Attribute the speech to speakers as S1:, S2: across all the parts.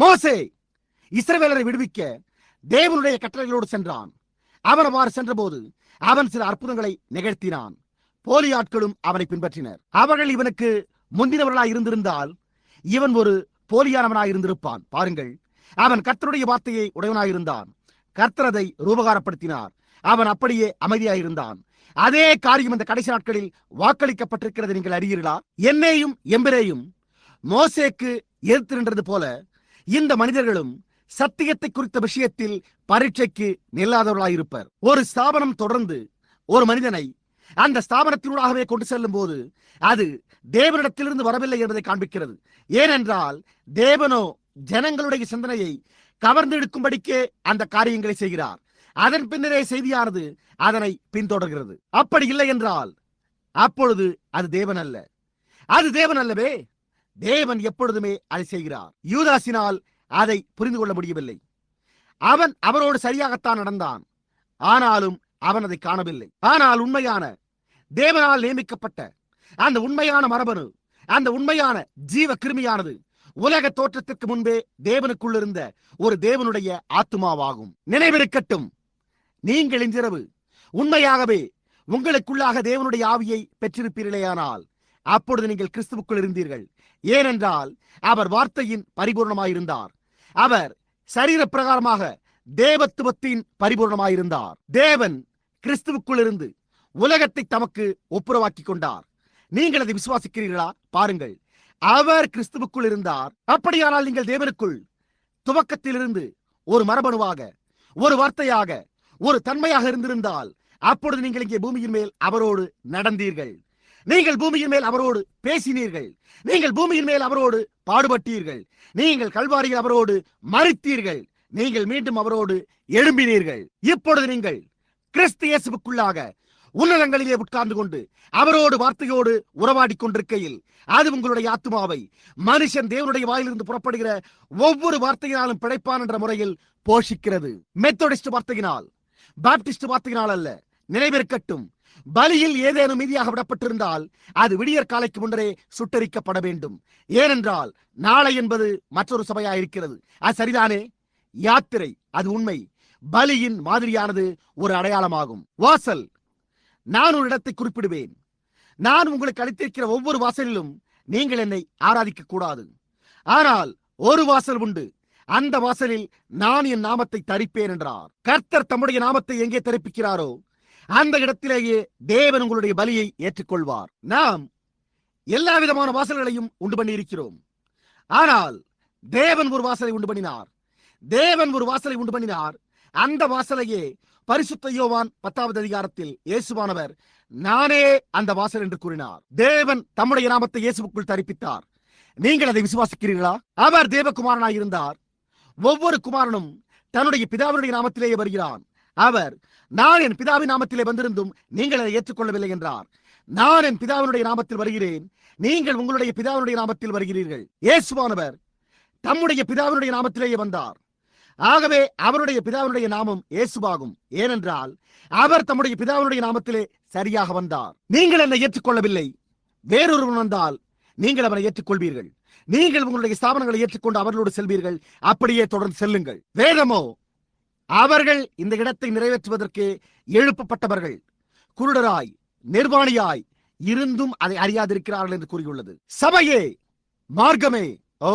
S1: மோசே இஸ்ரவேலரை விடுவிக்க தேவனுடைய கட்டளைகளோடு சென்றான். அவன் அவ்வாறு சென்றபோது அவன் சில அற்புதங்களை நிகழ்த்தினான். போலி ஆட்களும் அவனை பின்பற்றினர். அவர்கள் இவனுக்கு முந்தினவர்களாய் இருந்திருந்தால் இவன் ஒரு போலியானவனாய் இருந்திருப்பான். பாருங்கள் அவன் கர்த்தருடைய வார்த்தையை உடையவனாயிருந்தான் கர்த்தரதை ரூபகாரப்படுத்தினார் அவன் அப்படியே அமைதியாயிருந்தான் அதே காரியம் இந்த கடைசி நாட்களில் வாக்களிக்கப்பட்டிருக்கிறது நீங்கள் அறியீர்களா? என்னையும் எம்பரேயும் மோசேக்கு எதிர்த்து நின்றது போல இந்த மனிதர்களும் சத்தியத்தை குறித்த விஷயத்தில் பரீட்சைக்கு நில்லாதவர்களாயிருப்பர். ஒரு ஸ்தாபனம் தொடர்ந்து ஒரு மனிதனை அந்த ஸ்தாபனத்தினூடாகவே கொண்டு செல்லும் போது அது தேவனிடத்திலிருந்து வரவில்லை என்பதை காண்பிக்கிறது. ஏனென்றால் தேவனோ ஜனங்களுடைய சிந்தனையை கவர்ந்தெடுக்கும்படிக்கே அந்த காரியங்களை செய்கிறார். அதன் பின்னரே செய்தியானது அதனை பின்தொடர்கிறது. அப்படி இல்லை என்றால் அப்பொழுது அது தேவன் அல்ல அது தேவன் அல்லவே தேவன் எப்பொழுதுமே அதை செய்கிறார். யூதாசினால் அதை புரிந்து கொள்ள முடியவில்லை. அவன் அவரோடு சரியாகத்தான் நடந்தான். ஆனாலும் அவன் அதை காணவில்லை. ஆனால் உண்மையான தேவனால் நியமிக்கப்பட்ட அந்த உண்மையான மரபணு அந்த உண்மையான ஜீவ கிருமியானது உலக தோற்றத்திற்கு முன்பே தேவனுக்குள் இருந்த ஒரு தேவனுடைய ஆத்துமாவாகும். நினைவிருக்கட்டும் நீங்கள் இன்றிரவு உண்மையாகவே உங்களுக்குள்ளாக தேவனுடைய ஆவியை பெற்றிருப்பீர்களேயானால் அப்பொழுது நீங்கள் கிறிஸ்துவுக்குள் இருந்தீர்கள். ஏனென்றால் அவர் வார்த்தையின் பரிபூர்ணமாயிருந்தார். அவர் சரீர பிரகாரமாக தேவத்துவத்தின் பரிபூர்ணமாயிருந்தார். தேவன் கிறிஸ்துவுக்குள் இருந்து உலகத்தை தமக்கு ஒப்புரவாக்கி கொண்டார் நீங்கள் அதை விசுவாசிக்கிறீர்களா? பாருங்கள். அவர் கிறிஸ்துவுக்குள் இருந்தார் அப்படியானால் நீங்கள் தேவனுக்குள் துவக்கத்திலிருந்து ஒரு மரபணுவாக ஒரு வார்த்தையாக ஒரு தன்மையாக இருந்திருந்தால் அப்பொழுது நீங்கள் இங்கே பூமியின் மேல் அவரோடு நடந்தீர்கள். நீங்கள் பூமியின் மேல் அவரோடு பேசினீர்கள். நீங்கள் பூமியின் மேல் அவரோடு பாடுபட்டீர்கள். நீங்கள் கல்வாரியில் அவரோடு மறித்தீர்கள் நீங்கள் மீண்டும் அவரோடு எழும்பினீர்கள். இப்பொழுது நீங்கள் கிறிஸ்து இயேசுக்குள்ளாக உன்னதங்களிலே உட்கார்ந்து கொண்டு அவரோடு வார்த்தையோடு உறவாடிக் கொண்டிருக்கையில் அது உங்களுடைய ஆத்மாவை மனுஷன் தேவனுடைய வாயிலிருந்து புறப்படுகிற ஒவ்வொரு வார்த்தையினாலும் பிழைப்பான் என்ற முறையில் போஷிக்கிறது. மெத்தடிஸ்ட் வார்த்தையினால் பாப்டிஸ்ட் வார்த்தையினால் அல்ல நினைவிருக்கட்டும். பலியில் ஏதேனும் மீதியாக விடப்பட்டிருந்தால் அது விடியற் காலைக்கு முன்னரே சுட்டரிக்கப்பட வேண்டும். ஏனென்றால் நாளை என்பது மற்றொரு சபையா இருக்கிறது அது சரிதானே? யாத்திரை அது உண்மை. பலியின் மாதிரியானது ஒரு அடையாளமாகும். வாசல் நான் ஒரு இடத்தை குறிப்பிடுவேன். நான் உங்களுக்கு அளித்திருக்கிற ஒவ்வொரு வாசலிலும் நீங்கள் என்னை ஆராதிக்க கூடாது ஆனால் ஒரு வாசல் உண்டு. அந்த வாசலில் நான் என் நாமத்தை தரிப்பேன் என்றார். கர்த்தர் தம்முடைய நாமத்தை எங்கே தரிப்பிக்கிறாரோ அந்த இடத்திலேயே தேவன் உங்களுடைய பலியை ஏற்றுக்கொள்வார். நாம் எல்லா விதமான வாசல்களையும் உண்டு பண்ணி இருக்கிறோம் ஆனால் தேவன் ஒரு வாசலை உண்டு பண்ணினார். தேவன் ஒரு வாசலை உண்டு பண்ணினார். அந்த வாசலையே பரிசுத்த யோவான் பத்தாவது அதிகாரத்தில் இயேசுவானவர் நானே அந்த வாசல் என்று கூறினார். தேவன் தம்முடைய நாமத்தை இயேசுவுக்குள் தரிப்பித்தார். நீங்கள் அதை விசுவாசிக்கிறீர்களா? அவர் தேவகுமாரனாய் இருந்தார் ஒவ்வொரு குமாரனும் தன்னுடைய பிதாவினுடைய நாமத்திலேயே வருகிறான். அவர் நான் என் பிதாவின் நாமத்திலே வந்திருந்தும் நீங்கள் அதை ஏற்றுக்கொள்ளவில்லை என்றார். நான் என் பிதாவினுடைய நாமத்தில் வருகிறேன். நீங்கள் உங்களுடைய பிதாவினுடைய நாமத்தில் வருகிறீர்கள். இயேசுவானவர் தம்முடைய பிதாவினுடைய நாமத்திலேயே வந்தார். ஆகவே அவருடைய பிதாவினுடைய நாமம் இயேசுவாகும். ஏனென்றால் அவர் தம்முடைய பிதாவினுடைய நாமத்திலே சரியாக வந்தார். நீங்கள் என்னை ஏற்றுக்கொள்ளவில்லை. வேறொருவன் வந்தால் நீங்கள் அவனை ஏற்றுக்கொள்வீர்கள். நீங்கள் உங்களுடைய ஸ்தாபனங்களை ஏற்றுக்கொண்டு அவர்களோடு செல்வீர்கள். அப்படியே தொடர்ந்து செல்லுங்கள். வேதமோ அவர்கள் இந்த இடத்தை நிறைவேற்றுவதற்கு எழுப்பப்பட்டவர்கள். குருடராய் நிர்வாணியாய் இருந்தும் அதை அறியாதிருக்கிறார்கள் என்று கூறியுள்ளது. சபையே மார்க்கமே ஓ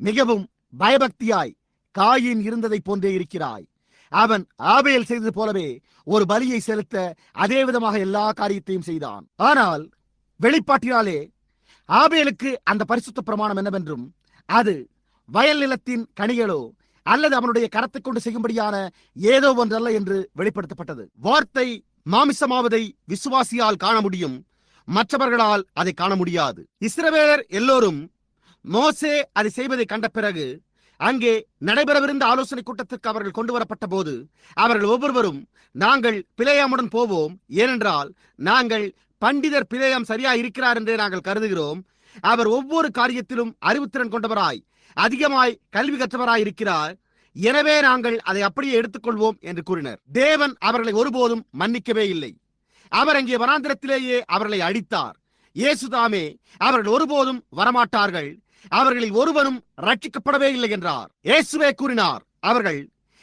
S1: மிகவும் பயபக்தியாய் காயின் இருந்ததை போன்றே இருக்கிறாய். அவன் ஆபேல் செய்தது போலவே ஒரு பலியை செலுத்த அதே விதமாக எல்லா காரியத்தையும் செய்தான். ஆனால் வெளிப்பாட்டினாலே ஆபேலுக்கு அந்த பரிசுத்த பிரமாணம் என்னவென்றும் அது வயல் நிலத்தின் கனிகளோ அல்லது அவனுடைய கரத்தை கொண்டு செய்யும்படியான ஏதோ ஒன்றல்ல என்று வெளிப்படுத்தப்பட்டது. வார்த்தை மாமிசமாவதை விசுவாசியால் காண முடியும். மற்றவர்களால் அதை காண முடியாது. இஸ்ரவேலர் எல்லோரும் மோசே அதை செய்வதை கண்ட பிறகு அங்கே நடைபெறவிருந்த ஆலோசனை கூட்டத்திற்கு அவர்கள் கொண்டு வரப்பட்ட போது அவர்கள் ஒவ்வொருவரும் நாங்கள் பிழையாமுடன் போவோம். ஏனென்றால் நாங்கள் பண்டிதர் பிழையம் சரியா இருக்கிறார் என்றே நாங்கள் கருதுகிறோம். அவர் ஒவ்வொரு காரியத்திலும் அறிவுத்திறன் கொண்டவராய் அதிகமாய் கல்வி கற்றவராய் இருக்கிறார். எனவே நாங்கள் அதை அப்படியே எடுத்துக்கொள்வோம் என்று கூறினர். தேவன் அவர்களை ஒருபோதும் மன்னிக்கவே இல்லை. அவர் அங்கே வனாந்திரத்திலேயே அவர்களை அடித்தார். இயேசுதாமே அவர்கள் ஒருபோதும் வரமாட்டார்கள். அவர்களில் ஒருவனும் ரட்சிக்கப்படவே இல்லை என்றார். இயேசுவே கூறினார் அவர்கள்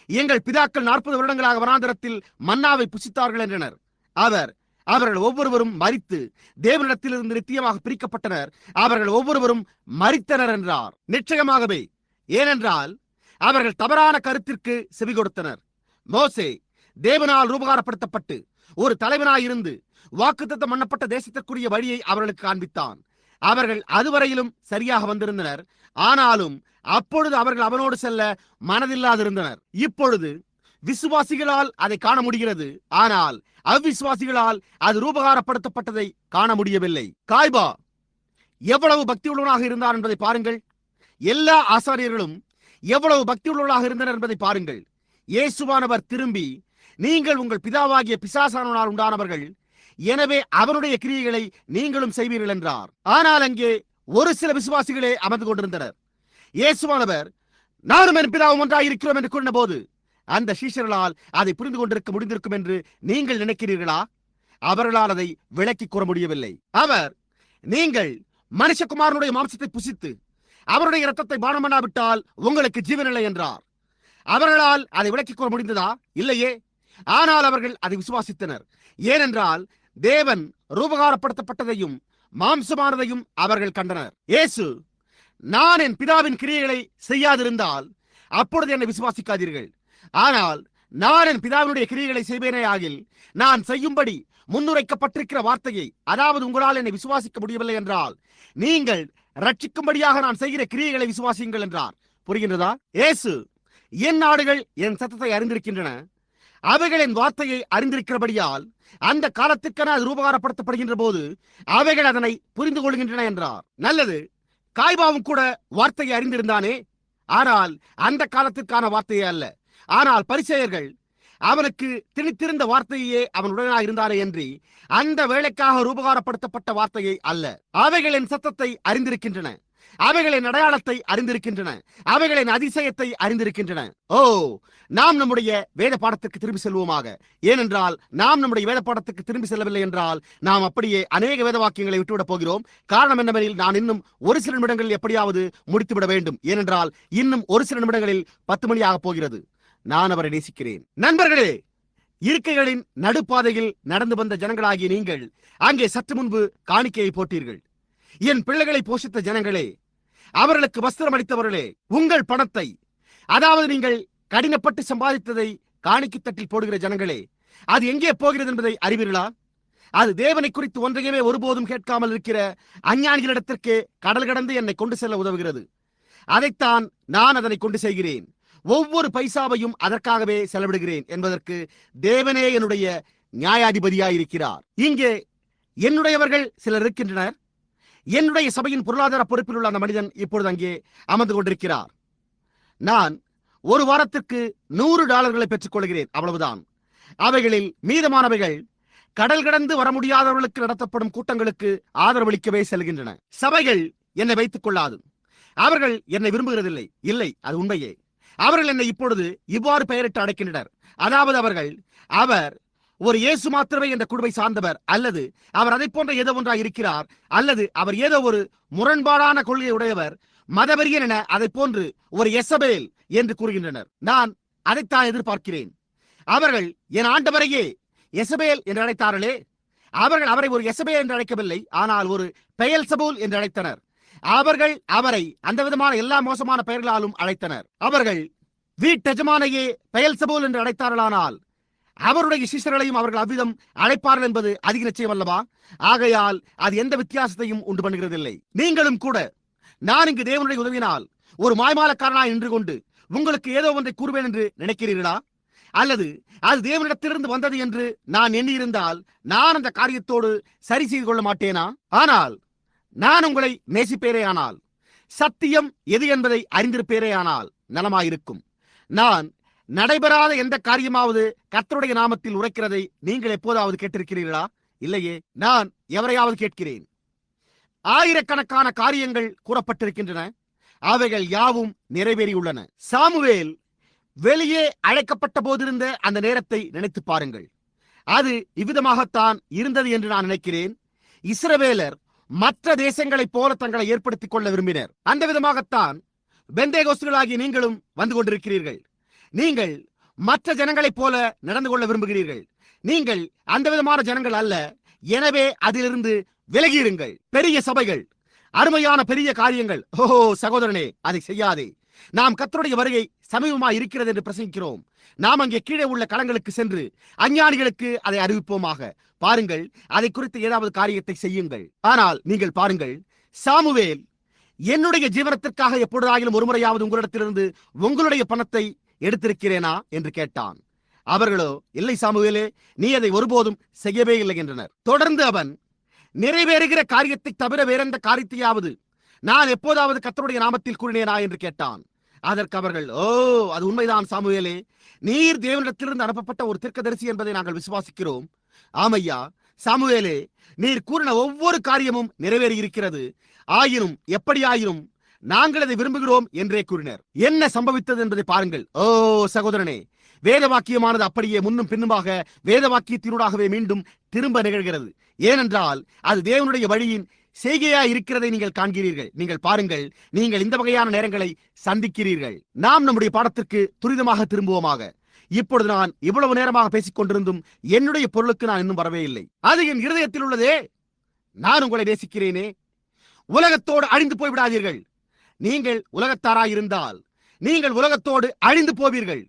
S1: எங்கள் பிதாக்கள் நாற்பது வருடங்களாக வனாந்திரத்தில் மன்னாவை புசித்தார்கள் என்றனர். அவர் அவர்கள் ஒவ்வொருவரும் மறித்து தேவனிடத்திலிருந்து நித்தியமாக பிரிக்கப்பட்டனர். அவர்கள் ஒவ்வொருவரும் மறித்தனர் என்றார் நிச்சயமாகவே ஏனென்றால் அவர்கள் தவறான கருத்திற்கு செவி கொடுத்தனர். மோசே தேவனால் ரூபகாரப்படுத்தப்பட்டு ஒரு தலைவனாயிருந்து வாக்குத்தத்தம் பண்ணப்பட்ட தேசத்திற்குரிய வழியை அவர்களுக்கு காண்பித்தான். அவர்கள் அதுவரையிலும் சரியாக வந்திருந்தனர். ஆனாலும் அப்பொழுது அவர்கள் அவனோடு செல்ல மனதில்லாதிருந்தனர். இப்பொழுது விசுவாசிகளால் அதை காண முடிகிறது. ஆனால் அவ்விசுவாசிகளால் அது ரூபகாரப்படுத்தப்பட்டதை காண முடியவில்லை. காய்பா எவ்வளவு பக்தி உள்ளவனாக இருந்தார் என்பதை பாருங்கள். எல்லா ஆசாரியர்களும் எவ்வளவு பக்தி உள்ளவர்களாக இருந்தனர் என்பதை பாருங்கள். இயேசுவானவர் திரும்பி நீங்கள் உங்கள் பிதாவாகிய பிசாசானவனால் உண்டானவர்கள் எனவே அவருடைய கிரியைகளை நீங்களும் செய்வீர்கள் என்றார். ஆனால் அங்கே ஒரு சில விசுவாசிகளே அமர்ந்து கொண்டிருந்தனர். இயேசுவானவர் நானும் என் பிதாவும் ஒன்றாக இருக்கிறோம் என்று கூறின போது அந்த சீஷர்களால் அதை புரிந்து கொண்டிருக்க முடிந்திருக்கும் என்று நீங்கள் நினைக்கிறீர்களா? அவர்களால் அதை விளக்கி கூற முடியவில்லை. அவர் நீங்கள் மனுஷகுமாரனுடைய மாம்சத்தை புசித்து அவருடைய இரத்தத்தை பானம் பண்ணாவிட்டால் உங்களுக்கு ஜீவனில்லை என்றார். அவர்களால் அதை விளக்கிக் கூற முடிந்ததா? இல்லையே. ஆனால் அவர்கள் அதை விசுவாசித்தனர். ஏனென்றால் தேவன் ரூபகாரப்படுத்தப்பட்டதையும் மாம்சமானதையும் அவர்கள் கண்டனர். இயேசு நான் என் பிதாவின் கிரியைகளை செய்யாதிருந்தால் அப்பொழுது என்னை விசுவாசிக்காதீர்கள். ஆனால் நான் என் பிதாவினுடைய கிரியைகளை செய்வேனே ஆகில் நான் செய்யும்படி முன்னுரைக்கப்பட்டிருக்கிற வார்த்தையை அதாவது உங்களால் என்னை விசுவாசிக்க முடியவில்லை என்றால் நீங்கள் ரட்சிக்கும்படியாக நான் செய்கிற கிரியைகளை விசுவாசியுங்கள் என்றார். புரிகின்றதா? ஏசு என் நாடுகள் என் சத்தத்தை அறிந்திருக்கின்றன. அவைகள் என் வார்த்தையை அறிந்திருக்கிறபடியால் அந்த காலத்திற்கென அது ரூபகாரப்படுத்தப்படுகின்ற போது அவைகள் அதனை புரிந்து கொள்கின்றன என்றார். நல்லது. காய்பாவும் கூட வார்த்தையை அறிந்திருந்தானே? ஆனால் அந்த காலத்திற்கான வார்த்தையே அல்ல. ஆனால் பரிசெயர்கள் அவனுக்கு திணித்திருந்த வார்த்தையே அவன் உடனாக இருந்தானே என்று அந்த வேலைக்காக ரூபகாரப்படுத்தப்பட்ட வார்த்தையை அல்ல. அவைகளின் சத்தத்தை அறிந்திருக்கின்றன. அவைகளின் அடையாளத்தை அறிந்திருக்கின்றன. அவைகளின் அதிசயத்தை அறிந்திருக்கின்றன. ஓ நாம் நம்முடைய வேத பாடத்திற்கு திரும்பி செல்வோமாக. ஏனென்றால் நாம் நம்முடைய வேத பாடத்திற்கு திரும்பி செல்லவில்லை என்றால் நாம் அப்படியே அநேக வேத வாக்கியங்களை விட்டுவிடப் போகிறோம். காரணம் என்னவெனில் நான் இன்னும் ஒரு சில நிமிடங்களில் எப்படியாவது முடித்துவிட வேண்டும். ஏனென்றால் இன்னும் ஒரு சில நிமிடங்களில் பத்து மணி ஆகப் போகிறது. நான் அவரை நேசிக்கிறேன். நண்பர்களே இருக்கைகளின் நடுப்பாதையில் நடந்து வந்த ஜனங்களாகிய நீங்கள் அங்கே சற்று முன்பு காணிக்கையை போட்டீர்கள். என் பிள்ளைகளை போஷித்த ஜனங்களே அவர்களுக்கு வஸ்திரம் அளித்தவர்களே உங்கள் பணத்தை அதாவது நீங்கள் கடினப்பட்டு சம்பாதித்ததை காணிக்கை தட்டில் போடுகிற ஜனங்களே அது எங்கே போகிறது என்பதை அறிவீர்களா? அது தேவனை குறித்து ஒன்றையுமே ஒருபோதும் கேட்காமல் இருக்கிற அஞ்ஞானிகளிடத்திற்கு கடல் கடந்து என்னை கொண்டு செல்ல உதவுகிறது. அதைத்தான் நான் அதனை கொண்டு செய்கிறேன். ஒவ்வொரு பைசாவையும் அதற்காகவே செலவிடுகிறேன் என்பதற்கு தேவனே என்னுடைய நியாயாதிபதியாயிருக்கிறார். இங்கே என்னுடையவர்கள் சிலர் இருக்கின்றனர். என்னுடைய சபையின் பொருளாதார பொறுப்பில் உள்ள அந்த மனிதன் இப்பொழுது அங்கே அமர்ந்து கொண்டிருக்கிறார். நான் ஒரு வாரத்திற்கு நூறு டாலர்களை பெற்றுக் கொள்கிறேன் அவ்வளவுதான். அவைகளில் மீதமானவைகள் கடல் கடந்து வர முடியாதவர்களுக்கு நடத்தப்படும் கூட்டங்களுக்கு ஆதரவளிக்கவே செல்கின்றன. சபைகள் என்னை வைத்துக் கொள்ளாது. அவர்கள் என்னை விரும்புகிறதில்லை. இல்லை அது உண்மையே. அவர்கள் என்னை இப்பொழுது இவ்வாறு பெயரிட்டு அடைக்கின்றனர் அதாவது அவர்கள் அவர் ஒரு இயேசு மாத்திரமே என்ற குழுவை சார்ந்தவர் அல்லது அவர் அதை போன்ற ஏதோ ஒன்றாக இருக்கிறார் அல்லது அவர் ஏதோ ஒரு முரண்பாடான கொள்கையை உடையவர் மதவெறியன் என அதை போன்று ஒரு எசபேல் என்று கூறுகின்றனர். நான் அதைத்தான் எதிர்பார்க்கிறேன். அவர்கள் என் ஆண்டவரையே எசபேல் என்று அழைத்தார்களே? அவர்கள் அவரை ஒரு எசபேல் என்று அழைக்கவில்லை ஆனால் ஒரு பெயல் சபூல் என்று அழைத்தனர். அவர்கள் அவரை அந்த விதமான எல்லா மோசமான பெயர்களாலும் அழைத்தனர். அவர்கள் வீட்டெஜமானையே பெயல் சபோல் என்று அழைத்தார்களானால் அவருடைய சிஷ்யர்களையும் அவர்கள் அவ்விதம் அழைப்பார்கள் என்பது அதிக நிச்சயம் அல்லவா? ஆகையால் அது எந்த வித்தியாசத்தையும் உண்டு பண்ணுகிறதில்லை. நீங்களும் கூட நான் இங்கு தேவனுடைய உதவினால் ஒரு மாய்மாலக்காரனாய் நின்று கொண்டு உங்களுக்கு ஏதோ ஒன்றை கூறுவேன் என்று நினைக்கிறீர்களா? அல்லது அது தேவனிடத்திலிருந்து வந்தது என்று நான் எண்ணியிருந்தால் நான் அந்த காரியத்தோடு சரி செய்து கொள்ள மாட்டேனா? ஆனால் நான் உங்களை நேசிப்பேரே ஆனால் சத்தியம் எது என்பதை அறிந்திருப்பேரே ஆனால் நலமாயிருக்கும். நான் நடைபெறாத எந்த காரியமாவது கர்த்தருடைய நாமத்தில் உரைக்கிறதை நீங்கள் எப்போதாவது கேட்டிருக்கிறீர்களா? இல்லையே நான் எவரையாவது கேட்கிறேன். ஆயிரக்கணக்கான காரியங்கள் கூறப்பட்டிருக்கின்றன. அவைகள் யாவும் நிறைவேறியுள்ளன. சாமுவேல் வெளியே அழைக்கப்பட்ட போதிருந்த அந்த நேரத்தை நினைத்து பாருங்கள். அது இவ்விதமாகத்தான் இருந்தது என்று நான் நினைக்கிறேன். இஸ்ரவேலர் மற்ற தேசங்களைப் போல தங்களை ஏற்படுத்திக் கொள்ள விரும்பினர். அந்த விதமாகத்தான் பெந்தேகோஸ்துகளாகிய நீங்களும் வந்து கொண்டிருக்கிறீர்கள். நீங்கள் மற்ற ஜனங்களைப் போல நடந்து கொள்ள விரும்புகிறீர்கள். நீங்கள் அந்த விதமான ஜனங்கள் அல்ல. எனவே அதிலிருந்து விலகியிருங்கள். பெரிய சபைகள் அருமையான பெரிய காரியங்கள். ஓஹோ சகோதரனே அதை செய்யாதே. நாம் கத்தருடைய வருகை சமீபமா இருக்கிறது என்று பிரசங்கிக்கிறோம். நாம் அங்கே கீழே உள்ள களங்களுக்கு சென்று அஞ்ஞானிகளுக்கு அதை அறிவிப்போமாக. பாருங்கள் அதை குறித்து ஏதாவது காரியத்தை செய்யுங்கள். ஆனால் நீங்கள் பாருங்கள் சாமுவேல் என்னுடைய ஜீவனத்திற்காக எப்பொழுதாகிலும் ஒருமுறையாவது உங்களிடத்திலிருந்து உங்களுடைய பணத்தை எடுத்திருக்கிறேனா? என்று கேட்டான். அவர்களோ இல்லை சாமுவேலே நீ அதை ஒருபோதும் செய்யவே இல்லை என்றனர். தொடர்ந்து அவன் நிறைவேறுகிற காரியத்தை தவிர வேறெந்த காரியத்தையாவது நான் எப்போதாவது கத்தருடைய நாமத்தில் கூறினேனா? என்று கேட்டான். அதற்கு அவர்கள் ஓ அது உண்மைதான் சாமுவேலே. நீர் தேவனிடத்திலிருந்து அனுப்பப்பட்ட ஒரு தீர்க்கதரிசி என்பதை நாங்கள் விசுவாசிக்கிறோம். ஆமையா சாமுவேலே நீர் கூறின ஒவ்வொரு காரியமும் நிறைவேறி இருக்கிறது ஆயினும் எப்படியாயினும் நாங்கள் அதை விரும்புகிறோம் என்றே கூறினர். என்ன சம்பவித்தது என்பதை பாருங்கள். ஓ சகோதரனே வேத வாக்கியமானது அப்படியே முன்னும் பின்னுமாக வேத வாக்கியத்தினூடாகவே மீண்டும் திரும்ப நிகழ்கிறது. ஏனென்றால் அது தேவனுடைய வழியின் செய்கையா இருக்கிறதை நீங்கள் காண்கிறீர்கள். நீங்கள் பாருங்கள் நீங்கள் இந்த வகையான நேரங்களை சந்திக்கிறீர்கள். நாம் நம்முடைய பாடத்திற்கு துரிதமாக திரும்புவோமாக. இப்பொழுது நான் இவ்வளவு நேரமாக பேசிக் கொண்டிருந்தும் என்னுடைய பொருளுக்கு நான் இன்னும் வரவே இல்லை. அது என் இருதயத்தில் உள்ளதே. நான் உங்களை நேசிக்கிறேனே. உலகத்தோடு அழிந்து போய்விடாதீர்கள். நீங்கள் உலகத்தாராயிருந்தால் நீங்கள் உலகத்தோடு அழிந்து போவீர்கள்.